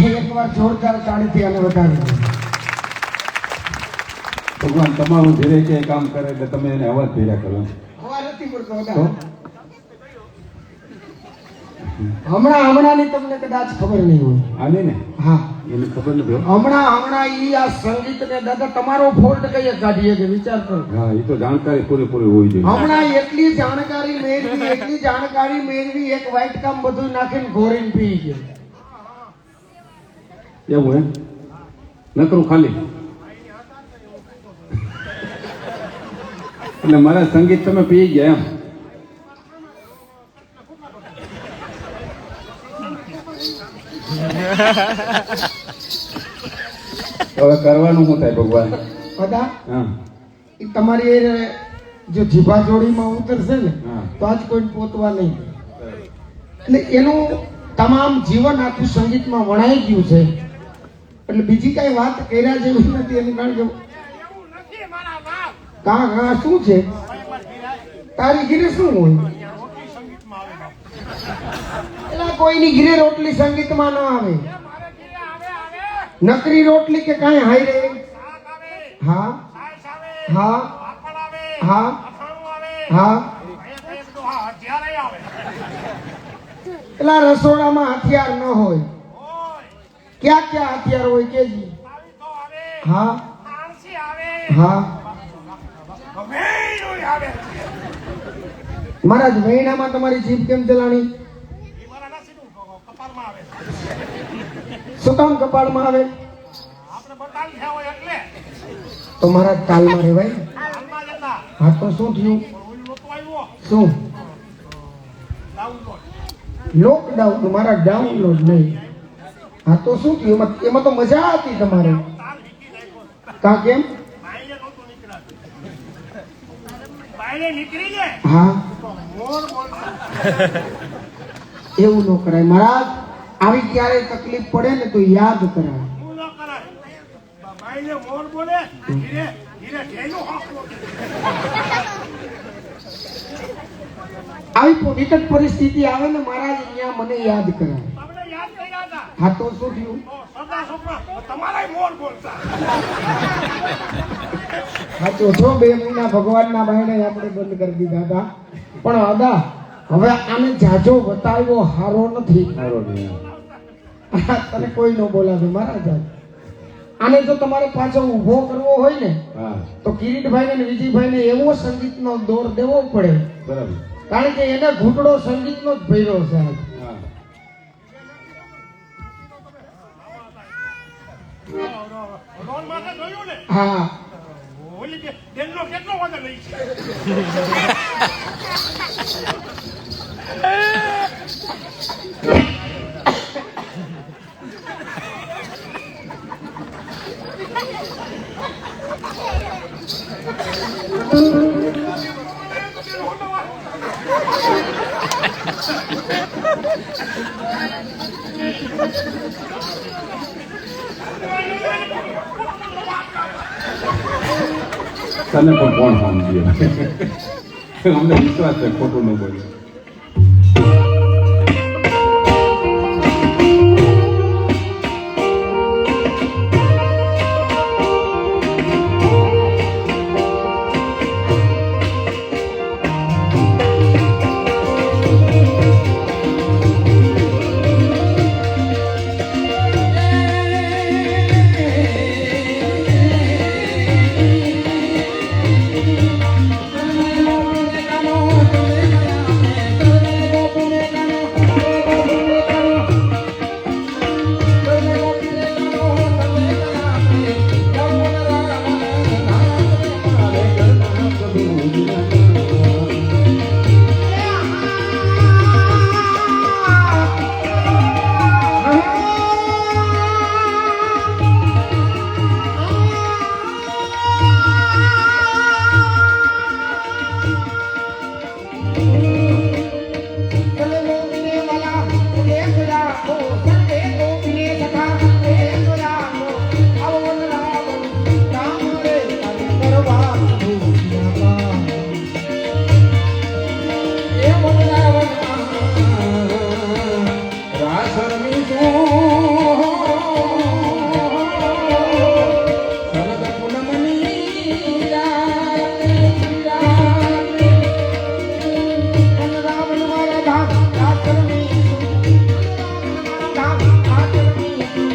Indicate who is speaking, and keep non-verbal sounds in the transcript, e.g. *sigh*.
Speaker 1: એકવાર જોરદાર તાળીથી આને વધારી
Speaker 2: ભગવાન તમારું ધીરે કે કામ કરે એટલે તમે એને અવાજ ભેર્યા કરો.
Speaker 1: હવા નથી પડતો હતા. હમણાં હમણાંની તમને કદાચ ખબર નહીં હોય.
Speaker 2: આની ને
Speaker 1: હા.
Speaker 2: એને ખબર નથી.
Speaker 1: હમણાં હમણાં ઈ આ સંગીત ને દાદા તમારો ફોલ્ટ કઈ કાઢીએ છે વિચાર કરો.
Speaker 2: હા એ તો જાણકારી પૂરેપૂરી હોવી જોઈએ.
Speaker 1: હમણાં એટલી જાણકારી મેળવી એટલી જાણકારી મેળવી એક વાઇટ કામ બધું નાખીને ઘોરીને પી ગયો.
Speaker 2: એવું એમ? નકરું ખાલી. એટલે મારા સંગીત તમે પી ગયા એમ? હવે કરવાનું શું થાય ભગવાન?
Speaker 1: કદા
Speaker 2: હા.
Speaker 1: તમારી એ જો જીભા જોડીમાં ઉતરશે ને તો આજ કોઈ પોતવા નહીં. એટલે એનું તમામ જીવન આખું સંગીતમાં વણાઈ ગયું છે. એટલે બીજી કઈ વાત કર્યા જેવી નથી એનું કારણ કે કા કા શું છે? તારી ગીરે શું હોય એટલે કોઈની ઘીરે રોટલી સંગીતમાં ન આવે. નકરી રોટલી કે કાંઈ હાઈ રે? હા? હા? હા? હા? પેલા રસોડામાં હથિયાર ન હોય. ક્યાં ક્યાં હથિયાર હોય કેજી? હા? હા? મહારાજ મહિનામાં તમારી જીભ કેમ ચલાણી? શું કામ કપાળમાં આવે. તો મારા કાલમાં રેવાય હા તો શું થયું? શું? લોકડાઉન મારા ડાઉનલોડ નહીં. હા તો શું થયું? એમાં તો મજા હતી તમારે. કા કેમ? હા. *laughs* એવું ન કરાય. મહારાજ આવી ક્યારે તકલીફ પડે ને તો યાદ કરાય.
Speaker 3: હું
Speaker 1: આવી વિકટ પરિસ્થિતિ આવે ને મહારાજ અહીંયા મને યાદ કરાય હા તો શું થયું? સાચું છો બે મહિના ભગવાનના બાયણે આપણે બંધ કરી દીધા હતા. પણ અદા હવે આને જાજો બતાવ્યો હારો નથી.
Speaker 2: હારો નહીં
Speaker 1: તને કોઈ ન બોલાવે મહારાજ આને જો તમારે પાછો ઊભો કરવો હોય ને તો કિરીટભાઈ ને વિજયભાઈ ને એવો સંગીતનો દોર દેવો પડે.
Speaker 2: બરાબર.
Speaker 1: કારણ કે એને ઘૂંટડો સંગીતનો જ ભર્યો છે
Speaker 2: હા.
Speaker 3: ને
Speaker 1: હા
Speaker 3: ઓલી કે તેલનો કેટલો વજન લઈ છે
Speaker 2: તને પણ કોણ સમજીએ અમને વિશ્વાસ છે ખોટું
Speaker 1: I'm gonna be